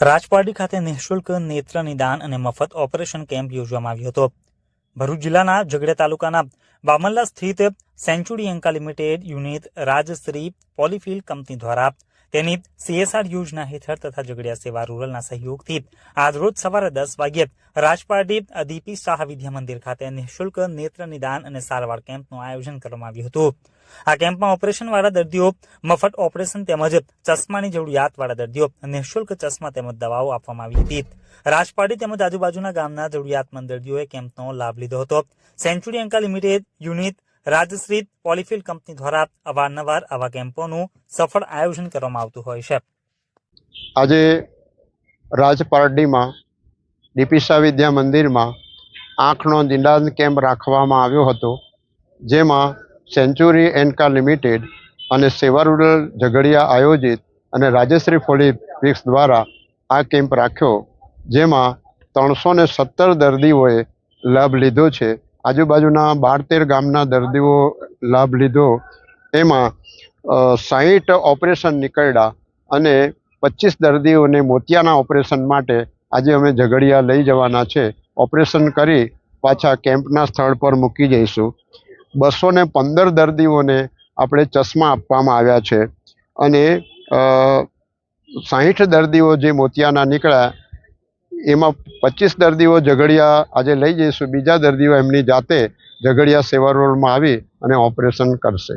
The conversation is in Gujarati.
રાજપારડી ખાતે નિઃશુલ્ક નેત્ર નિદાન અને મફત ઓપરેશન કેમ્પ યોજવામાં આવ્યો હતો. ભરૂચ જિલ્લાના ઝઘડિયા તાલુકાના બામલ્લા સ્થિત century Enka limited unit Rajashree polyfil company દ્વારા તેની સીએસઆર યોજના હેઠળ તથા ઝઘડિયા સેવા રૂરલના સહયોગથી આજરોજ સવારે દસ વાગ્યે રાજપારડી દીપી શાહ વિદ્યા મંદિર ખાતે નિઃશુલ્ક નેત્ર નિદાન અને સારવાર કેમ્પનું આયોજન કરવામાં આવ્યું હતું. આ કેમ્પમાં ઓપરેશનવાળા દર્દીઓ, મફત ઓપરેશન તેમજ ચશ્માની જરૂરિયાતવાળા દર્દીઓ, નિઃશુલ્ક ચશ્મા તેમજ દવાઓ આપવામાં આવી હતી. રાજપાડી તેમજ આજુબાજુના ગામના જરૂરિયાતમંદ દર્દીઓએ કેમ્પનો લાભ લીધો હતો. Century Enka limited unit Rajashree polyfil company દ્વારા અવારનવાર આવા કેમ્પોનું સફળ આયોજન કરવામાં આવતું હોય છે. આજે રાજપારડીમાં દીપિસા વિદ્યા મંદિરમાં આંખનો નિદાન કેમ્પ રાખવામાં આવ્યો હતો, જેમાં સેન્ચુરી એન્કા લિમિટેડ અને સેવા રૂરલ ઝઘડિયા આયોજિત અને રાજશ્રી ફોલિફિક્સ દ્વારા આ કેમ્પ રાખ્યો, જેમાં ત્રણસો ને સત્તર દર્દીઓએ લાભ લીધો છે. આજુબાજુના બાર તેર ગામના દર્દીઓ લાભ લીધો. એમાં સાહીઠ ઓપરેશન નીકળ્યા અને પચીસ દર્દીઓને મોતિયાના ઓપરેશન માટે આજે અમે ઝઘડિયા લઈ જવાના છે. ઓપરેશન કરી પાછા કેમ્પના સ્થળ પર મૂકી જઈશું. બસો ને પંદર દર્દીઓને આપણે ચશ્મા આપવામાં આવ્યા છે. અને સાહીઠ દર્દીઓ જે મોતિયાના નીકળ્યા એમાં પચીસ દર્દીઓ ઝઘડિયા આજે લઈ જઈશું. બીજા દર્દીઓ એમની જાતે ઝઘડિયા સેવા રોડમાં આવી અને ઓપરેશન કરશે.